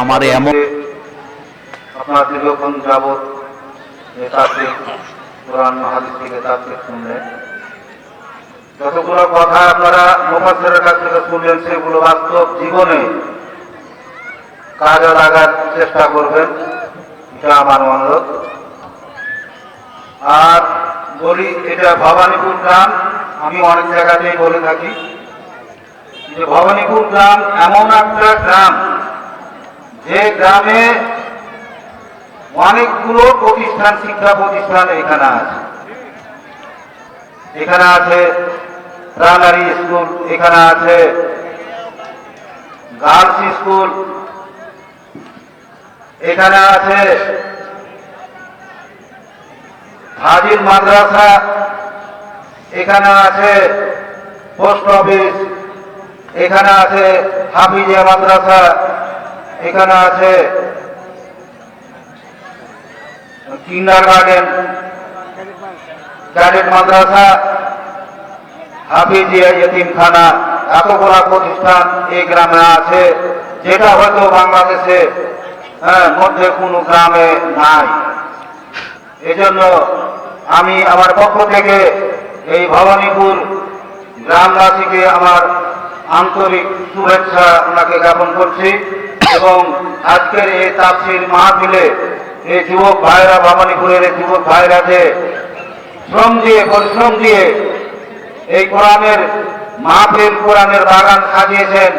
আমার এমন আপনার দীর্ঘক্ষণ যাবৎ তাত্ত্বিক কোরআন থেকে তাত্ত্বিক শুনলেন। যতগুলো কথা আপনারা মুফাসসিরের কাছ থেকে শুনলেন সেগুলো বাস্তব জীবনে কাজে লাগার চেষ্টা করবেন এটা আমার অনুরোধ। আর বলি এটা ভবানীপুর গ্রাম আমি অনেক জায়গাতেই বলে থাকি যে ভবানীপুর গ্রাম এমন একটা গ্রাম যে গ্রামে অনেকগুলো প্রতিষ্ঠান, শিক্ষা প্রতিষ্ঠান এখানে আছে। এখানে আছে প্রাইমারি স্কুল এখানে আছে গার্লস স্কুল এখানে আছে হাজির মাদ্রাসা, এখানে আছে পোস্ট অফিস এখানে আছে হাফিজিয়া মাদ্রাসা এখানে আছে কিন্ডার গার্ডেন ক্যাডেট মাদ্রাসা হাফিজিয়া ইয়েতিমখানা এতগুলা প্রতিষ্ঠান এই গ্রামে আছে যেটা হয়তো বাংলাদেশে হ্যাঁ, মধ্যে কোনো গ্রামে নাই। এজন্য আমি আমার পক্ষ থেকে এই ভবানীপুর গ্রামবাসীকে আমার আন্তরিক শুভেচ্ছা ওনাকে জ্ঞাপন করছি এবং আজকের এই তাফসির মাহফিলে এই যুবক ভাইরা ভবানীপুরের এই যুবক ভাইরা যে শ্রম দিয়ে, পরিশ্রম দিয়ে এই কোরআনের মাহফিল, কোরআনের বাগান সাজিয়েছেন,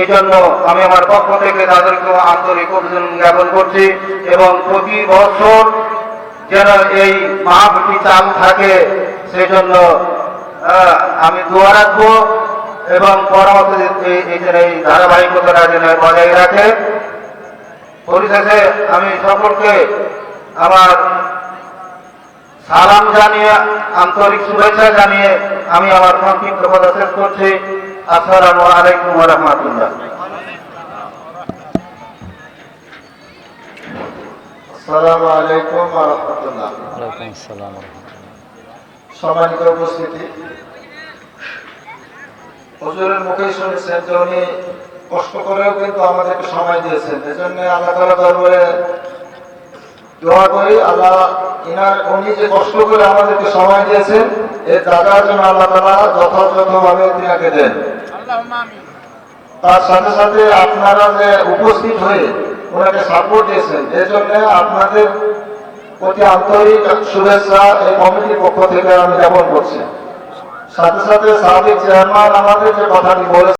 এই জন্য আমি আমার পক্ষ থেকে তাদেরকে আন্তরিক অভিনন্দন জ্ঞাপন করছি এবং প্রতি বছর যেন এই মাহফিলটি চালু থাকে সেজন্য আমি দোয়া রাখব। এবং পরামর্শ এই- এই যেন ধারাবাহিকতাটা যেন বজায় রাখে। পরিশেষে আমি সকলকে আমার সালাম জানিয়ে আন্তরিক শুভেচ্ছা জানিয়ে আমি আমার সংক্ষিপ্ত কথা শেষ করছি। আসসালামু আলাইকুম রহমতুল্লাহ। আসসালামু আলাইকুম ওয়া রাহমাতুল্লাহ। সম্মানিত উপস্থিতি হুজুরের মুখে শুনেছেন যে উনি কষ্ট করেও কিন্তু আমাদেরকে সময় দিয়েছেন। এজন্য আল্লাহ তাআলা দরবারে দোয়া করি আল্লাহ ইনার উনি যে কষ্ট করে আমাদেরকে সময় দিয়েছেন এর জায়গার জন্য আল্লাহ তাআলা যথাযথভাবে তিনাকে দেন। তার সাথে সাথে আপনারা যে উপস্থিত হয়ে ওনাকে সাপোর্ট দিয়েছেন এই জন্য আপনাদের প্রতি আন্তরিক শুভেচ্ছা এই কমিটির পক্ষ থেকে আমি জ্ঞাপন করছি। সাথে সাথে সাবেক চেয়ারম্যান আমাদের যে কথাটি বলেছেন।